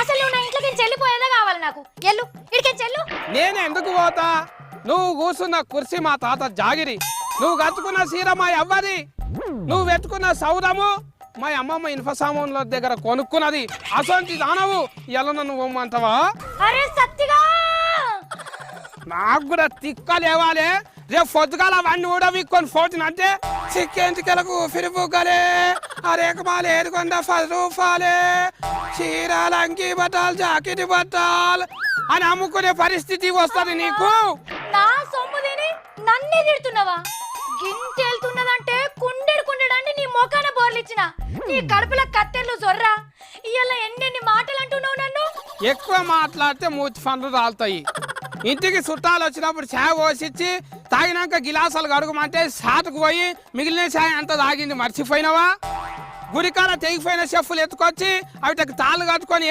అసలు నువ్వు నా ఇంట్లోకి చెల్లిపోయేదే కావాలి నాకు? ఎల్లు ఇడికి చెల్లు. నేను ఎందుకు పోతా? నువ్వు కూర్చున్న కుర్చీ మా తాత జాగిరి. నువ్వు కట్టుకున్న సీర మా అవ్వది. నువ్వు పెట్టుకున్న సౌదము మా అమ్మమ్మ ఇనుప సామాన్ల దగ్గర కొనుక్కున్నది. అసొంటి దానవు ఎలా నన్ను పోమ్మంటావా అరే సత్తిగా! నాకు కూడా తిక్క లేవాలి. రేపు పొద్దుగాల అవన్నీ కూడా వీక్కొని పోతున్నంటే చిక్కేంటికెలకు ఫిరిపుగ్గలే అరేకమాలు ఏడుకొండ పది రూపాయలే చీరాలు అంగి బట్టాలు జాకెట్ బట్టాలు అని అమ్ముకునే పరిస్థితి వస్తుంది నీకు? నా సొమ్ము తిని నన్నే తిడుతున్నావా? గింతెళ్తున్నదంటే కుండెడు కుండెడండి నీ మొఖాన బోర్లిచ్చిన నీ కడుపుల కత్తెర్లు జొర్రా. ఇవాళ ఎన్నెన్ని మాటలు అంటున్నావు నన్ను? ఎక్కువ మాట్లాడితే మూతి పండ్లు రాలుతాయి. ఇంటికి చుట్టాలు వచ్చినప్పుడు చాయ్ పోసిచ్చి తాగినాక గిలాసాలు కడుగుమంటే సాటుకు పోయి మిగిలిన చాయ్ అంతా తాగింది మర్చిపోయినావా? గురికాల తెగిపోయిన చెప్పులు ఎత్తుకొచ్చి అవిటకు తాళ్ళు కట్టుకొని వేసుకొని